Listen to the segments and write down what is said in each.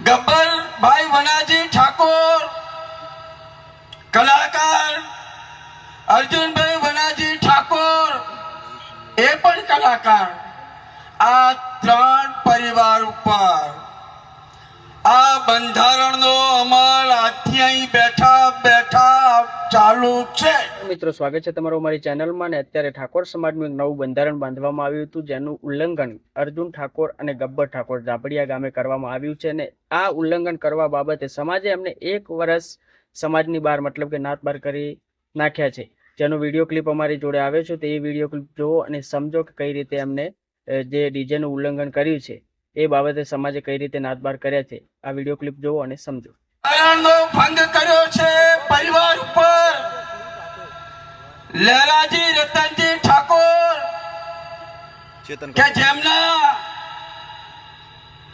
ગબ્બરભાઈ વનાજી ઠાકોર, કલાકાર, અર્જુનભાઈ વનાજી ઠાકોર, એ પણ કલાકાર. આ ત્રણ પરિવાર ઉપર આ બંધારણનો અમલ આજથી અહીં બેઠા ચાલુ છે. મિત્રો સ્વાગત છે તમારું અમારી ચેનલમાં ને અત્યારે ઠાકોર સમાજનું એક નવું બંધારણ બાંધવામાં આવ્યું હતું જેનું ઉલ્લંઘન અર્જુન ઠાકોર અને ગબ્બર ઠાકોર ઝાપડિયા ગામે કરવામાં આવ્યું છે અને આ ઉલ્લંઘન કરવા બાબતે સમાજે એમને એક વર્ષ સમાજની બહાર મતલબ કે નાત બાર કરી નાખ્યા છે. જેનો વીડિયો ક્લિપ અમારી જોડે આવે છે તો એ વીડિયો ક્લિપ જુઓ અને સમજો કે કઈ રીતે એમને જે ડીજેનું ઉલ્લંઘન કર્યું છે એ બાબતે સમાજે કઈ રીતે નાત બાર કર્યા છે આ વીડિયો ક્લિપ જુઓ અને સમજો. ભંગ કે જેમના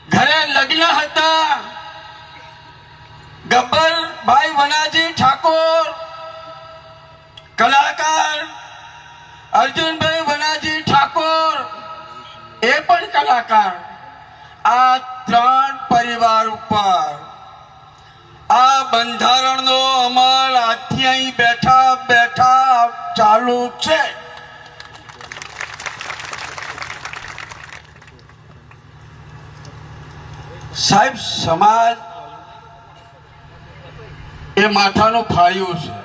ઘરે લગ્ન હતા ગબ્બરભાઈ વનાજી ઠાકોર કલાકાર અર્જુનભાઈ વનાજી ઠાકોર એ પણ કલાકાર. આ ત્રણ પરિવાર ઉપર આ બંધારણનો અમલ આજથી અહીં બેઠા બેઠા ચાલુ છે. સાહેબ, સમાજ એ માથાનું ફાળ્યું છે.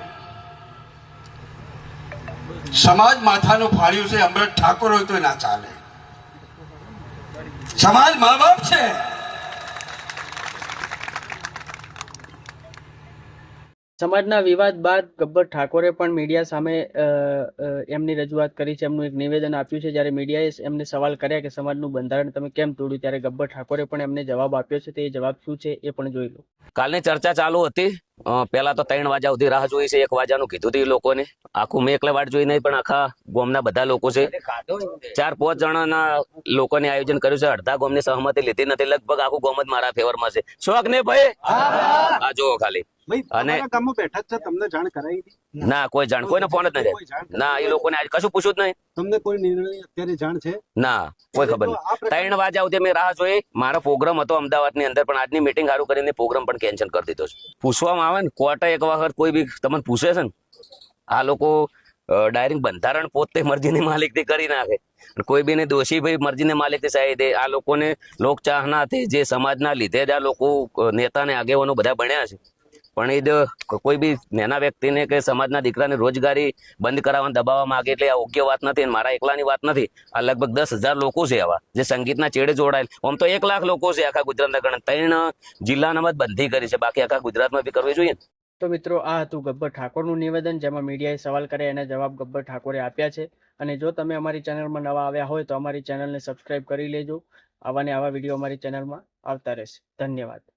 સમાજ માથાનું ફાળ્યું છે, અમૃત ઠાકોર હોય તો ના ચાલે. સમાજ મા બાપ છે. સમાજના વિવાદ બાદ ગબ્બર ઠાકોરે પણ મીડિયા સામે એમની રજૂઆત કરી છે, એમનું એક નિવેદન આપ્યું છે, જ્યારે મીડિયાએ એમને સવાલ કર્યા કે સમાજનું બંધારણ તમે કેમ તોડ્યું, ત્યારે ગબ્બર ઠાકોરે પણ એમને જવાબ આપ્યો છે, તે જવાબ શું છે એ પણ જોઈ લો. કાલની ચર્ચા ચાલુ હતી. અ, પહેલા તો ત્રણ વાગ્યા સુધી રાહ જોઈ છે. એક વાગ્યાનું કીધું હતું લોકોને. આખું મેં એકલા વાટ જોઈ નહીં પણ આખા ગોમના બધા લોકો છે. ચાર પાંચ જણાના લોકોને આયોજન કર્યું છે. અડધા ગોમની સહમતી લીધી નથી. લગભગ આખું ગોમ જ મારા ફેવરમાં છે. શોખ ને ભાઈ? આ જુઓ ખાલી. અને- બેઠક છે તમને જાણ કરાવી ના કોઈ જાણ કોઈને ફોન જ નથી ના એ લોકોને આજ કશું પૂછ્યું જ નહીં. તમને કોઈ નિર્ણય અત્યારે જાણ છે? ના કોઈ ખબર નહીં. ત્રણ વાગ્યા સુધી મેં રાહ જોઈ. મારો પ્રોગ્રામ હતો અમદાવાદની અંદર પણ આજની મીટિંગ સારું કરીને પ્રોગ્રામ પણ કેન્સલ કરી દીધો છે. પૂછવામાં આવે ને કોર્ટે એક વખત કોઈ બી તમને પૂછે છે ને આ લોકો ડાયરેક્ટ બંધારણ પોતે મરજીની માલિકથી કરી નાખે. કોઈ બીને દોષી ભાઈ મરજીની માલિકથી સાહી દે આ લોકોને લોકચાહનાથી જે સમાજના લીધે જ આ લોકો નેતાને નેતા ને આગેવાનો બધા બન્યા છે. પણ એ જ કોઈ બી નાના વ્યક્તિને કે સમાજના દીકરાને રોજગારી બંધ કરાવવા દબાવવા માંગે એટલે આ યોગ્ય વાત નથી મારા એકલાની વાત નથી. આ લગભગ દસ હજાર લોકો છે આવા, જે સંગીતના ચેડે જોડાયેલ. આમ તો એક લાખ લોકો છે આખા ગુજરાતના ગણ ત્રણ જિલ્લાનામાં જ બંધી કરી છે. બાકી આખા ગુજરાતમાં બી કરવી જોઈએ તો મિત્રો, આ હતું ગબ્બર ઠાકોરનું નિવેદન, જેમાં મીડિયાએ સવાલ કર્યા એના જવાબ ગબ્બર ઠાકોરે આપ્યા છે. અને જો તમે અમારી ચેનલમાં નવા આવ્યા હોય તો અમારી ચેનલને સબસ્ક્રાઇબ કરી લેજો. આવા ને આવા વીડિયો અમારી ચેનલમાં આવતા રહેશે. ધન્યવાદ.